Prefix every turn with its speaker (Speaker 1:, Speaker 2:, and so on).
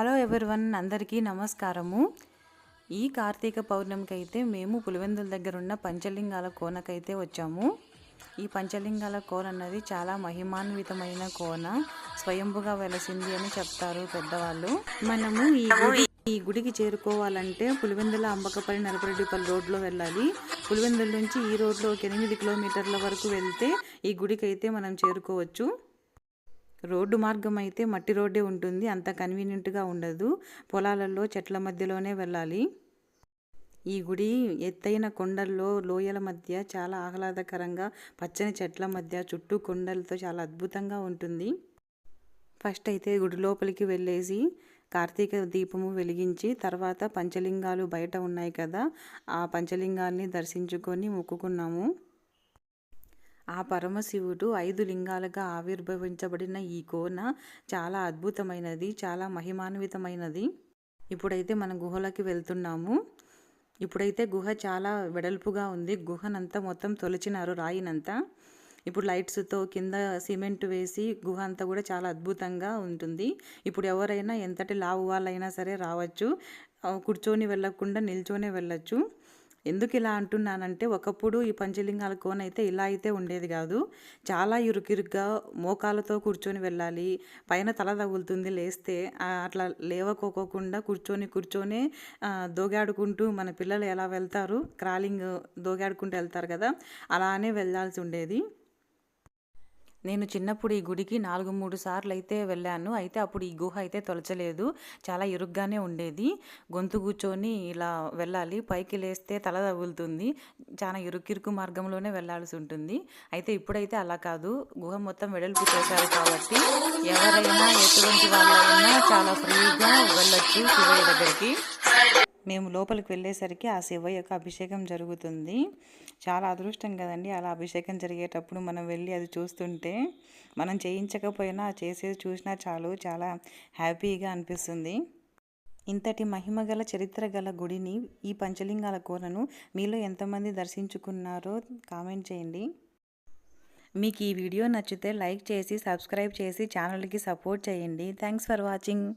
Speaker 1: Hello everyone అందరికీ నమస్కారము. ఈ కార్తీక పౌర్ణమికి అయితే మేము పులివెందుల దగ్గర ఉన్న పంచలింగాల కోనకైతే వచ్చాము. ఈ పంచలింగాల కోన అన్నది చాలా మహిమాన్వితమైన కోన స్వయంభుగా వెలసింది అని చెప్తారు పెద్దవాళ్ళు. మనము ఈ గుడి ఈ గుడికి చేరుకోవాలంటే పులివెందుల అంబకపల్లి నలపరెడ్డిపల్లి రోడ్లో వెళ్ళాలి. పులివెందుల నుంచి ఈ రోడ్లో ఒక ఎనిమిది కిలోమీటర్ల వరకు వెళ్తే ఈ గుడికి అయితే మనం చేరుకోవచ్చు. రోడ్డు మార్గం అయితే మట్టి రోడ్డే ఉంటుంది. అంత కన్వీనియంట్గా ఉండదు. పొలాలలో చెట్ల మధ్యలోనే వెళ్ళాలి. ఈ గుడి ఎత్తైన కొండల్లో లోయల మధ్య చాలా ఆహ్లాదకరంగా పచ్చని చెట్ల మధ్య చుట్టూ కొండలతో చాలా అద్భుతంగా ఉంటుంది. ఫస్ట్ అయితే గుడి లోపలికి వెళ్ళేసి కార్తీక దీపము వెలిగించి తర్వాత పంచలింగాలు బయట ఉన్నాయి కదా ఆ పంచలింగాల్ని దర్శించుకొని మొక్కుకున్నాము. ఆ పరమశివుడు ఐదు లింగాలుగా ఆవిర్భవించబడిన ఈ కోన చాలా అద్భుతమైనది చాలా మహిమాన్వితమైనది. ఇప్పుడైతే మనం గుహలోకి వెళ్తున్నాము. ఇప్పుడైతే గుహ చాలా వెడల్పుగా ఉంది. గుహనంతా మొత్తం తొలచినారు రాయినంతా. ఇప్పుడు లైట్స్తో కింద సిమెంట్ వేసి గుహ అంతా కూడా చాలా అద్భుతంగా ఉంటుంది. ఇప్పుడు ఎవరైనా ఎంతటి లావు వాళ్ళైనా సరే రావచ్చు. కూర్చొని వెళ్ళకుండా నిల్చొని వెళ్ళచ్చు. ఎందుకు ఇలా అంటున్నానంటే ఒకప్పుడు ఈ పంచలింగాల కోన అయితే ఇలా అయితే ఉండేది కాదు. చాలా ఇరుకిరుగ్గా మోకాలతో కూర్చొని వెళ్ళాలి పైన తల తగులుతుంది లేస్తే అట్లా లేవకోకోకుండా కూర్చొని కూర్చొని దోగాడుకుంటూ మన పిల్లలు ఎలా వెళ్తారు? క్రాలింగ్ దోగాడుకుంటూ వెళ్తారు కదా అలానే వెళ్ళాల్సి ఉండేది. నేను చిన్నప్పుడు ఈ గుడికి నాలుగు మూడు సార్లు అయితే వెళ్ళాను. అయితే అప్పుడు ఈ గుహ అయితే తొలచలేదు. చాలా ఇరుగ్గానే ఉండేది. గొంతు కూర్చొని ఇలా వెళ్ళాలి. పైకి లేస్తే తల తగులుతుంది. చాలా ఇరుకిరుకు మార్గంలోనే వెళ్ళాల్సి ఉంటుంది. అయితే ఇప్పుడైతే అలా కాదు. గుహ మొత్తం వెడల్పు చేశారు కాబట్టి ఎవరైనా ఎటువంటి వాళ్ళైనా చాలా ఫ్రీగా వెళ్ళొచ్చు శివయ్య దగ్గరికి. మేము లోపలికి వెళ్ళేసరికి ఆ శివ యొక్క అభిషేకం జరుగుతుంది. చాలా అదృష్టం కదండి. అలా అభిషేకం జరిగేటప్పుడు మనం వెళ్ళి అది చూస్తుంటే మనం చేయించకపోయినా చేసేది చూసినా చాలు చాలా హ్యాపీగా అనిపిస్తుంది. ఇంతటి మహిమ గల చరిత్ర గల గుడిని ఈ పంచలింగాల కోనను మీలో ఎంతమంది దర్శించుకున్నారో కామెంట్ చేయండి. మీకు ఈ వీడియో నచ్చితే లైక్ చేసి సబ్స్క్రైబ్ చేసి ఛానల్కి సపోర్ట్ చేయండి. Thanks for watching.